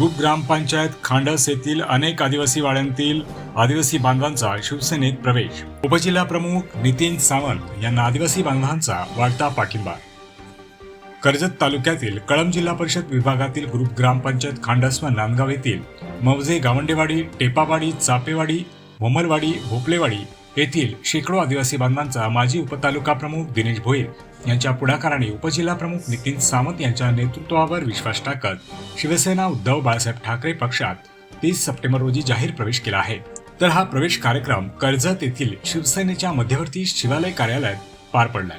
Group ग्रामपंचायत खांडस येथील अनेक आदिवासी वाड्यांतील आदिवासी बांधवांचा शिवसेनेत प्रवेश. उपजिल्हा प्रमुख नितीन सावंत यांना आदिवासी बांधवांचा वाढता पाठिंबा. कर्जत तालुक्यातील कळंब जिल्हा परिषद विभागातील ग्रुप ग्रामपंचायत खांडस व नांदगाव येथील मौजे गावंडेवाडी टेपावाडी चापेवाडी भोमलवाडी भोपलेवाडी येथील शेकडो आदिवासी बांधवांचा माजी उपतालुका प्रमुख दिनेश भोईर यांच्या पुढाकाराने उपजिल्हा प्रमुख नितीन सामंत यांच्या नेतृत्वावर विश्वास टाकत शिवसेना उद्धव बाळासाहेब ठाकरे पक्षात तीस सप्टेंबर रोजी जाहीर प्रवेश केला आहे. तर हा प्रवेश कार्यक्रम कर्जत येथील शिवसेनेच्या मध्यवर्ती शिवालय कार्यालयात पार पडलाय.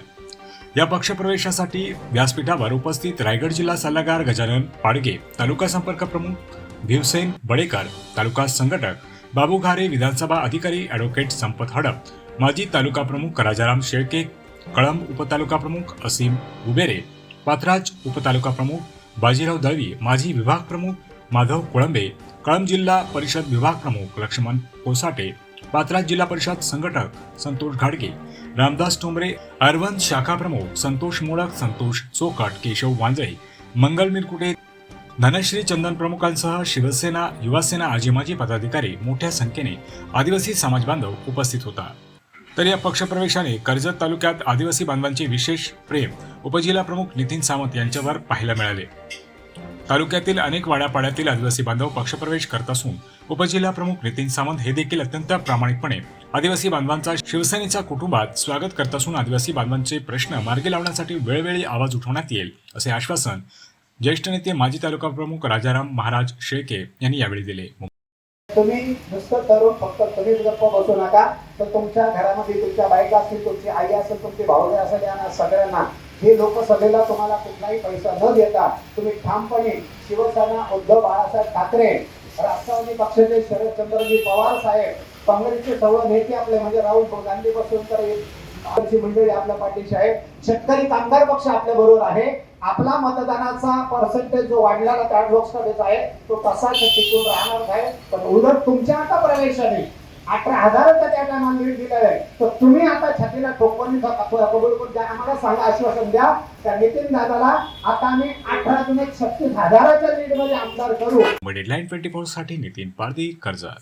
या पक्षप्रवेशासाठी व्यासपीठावर उपस्थित रायगड जिल्हा सल्लागार गजानन पाडगे तालुका संपर्क प्रमुख भीमसेन बडेकर तालुका संघटक बाबू घारे विधानसभा अधिकारी ॲडव्होकेट संपत हडप माजी तालुका प्रमुख राजाराम शेळके कळंब उपतालुका प्रमुख असीम उबेरे पाथराज उपतालुका प्रमुख बाजीराव दळवी माजी विभाग प्रमुख माधव कोळंबे कळंब जिल्हा परिषद विभाग प्रमुख लक्ष्मण कोसाटे पाथराज जिल्हा परिषद संघटक संतोष घाडगे रामदास टोंबरे अरवंद शाखा प्रमुख संतोष मोडक संतोष चोकट केशव वांजळे मंगल मिरकुटे धनश्री चंदन प्रमुखांसह शिवसेना युवासेना आजीमाजी पदाधिकारी मोठ्या संख्येने आदिवासी समाज बांधव उपस्थित होता. तर या पक्षप्रवेशाने कर्जत तालुक्यात आदिवासी बांधवांचे विशेष प्रेम उपजिल्हा प्रमुख नितीन सावंत यांच्यावर पाहायला मिळाले. तालुक्यातील अनेक वाड्यापाड्यातील आदिवासी बांधव पक्षप्रवेश करत असून उपजिल्हा प्रमुख नितीन सावंत हे देखील अत्यंत प्रामाणिकपणे आदिवासी बांधवांचा शिवसेनेच्या कुटुंबात स्वागत करत असून आदिवासी बांधवांचे प्रश्न मार्गी लावण्यासाठी वेळोवेळी आवाज उठवण्यात येईल असे आश्वासन ज्येष्ठ नेते माजी तालुका प्रमुख राजाराम महाराज शेळके यांनी यावेळी दिले. तुम्ही नुसतं तरुण फक्त तुम्हीच गप्प बसू नका. तर तुमच्या घरामध्ये तुमच्या बायका असतील तुमची आई असेल तुमची भाऊ असेल यांना सगळ्यांना हे लोक सभेला तुम्हाला कुठलाही पैसा न देता तुम्ही ठामपणे शिवसेना उद्धव बाळासाहेब ठाकरे राष्ट्रवादी पक्षाचे शरदचंद्रजी पवार साहेब काँग्रेसचे सर्व नेते आपले म्हणजे राहुल गांधी पासून तर मंडळी आपल्या पाठीशी आहे. शेतकरी कामगार पक्ष आपल्या बरोबर आहे. आपला मतदानाचा पर्सेंटेज जो वाढलेला त्या लोकसभेचा आहे तो तसाच टिकून राहणार आहे पण उलट तुमच्या आता प्रवेशाने अठरा हजाराचा त्या टायमाला लीड दिलेला आहे. तर तुम्ही आता छातीला टोपणी द्या. आम्हाला सांगा आश्वासन द्या. त्या नितीन दादाला आता आम्ही अठरा जुने छत्तीस हजाराच्या लीडमध्ये आमदार करू. डेडलाईन ट्वेंटी फोरसाठी नितीन पारदी कर्जत.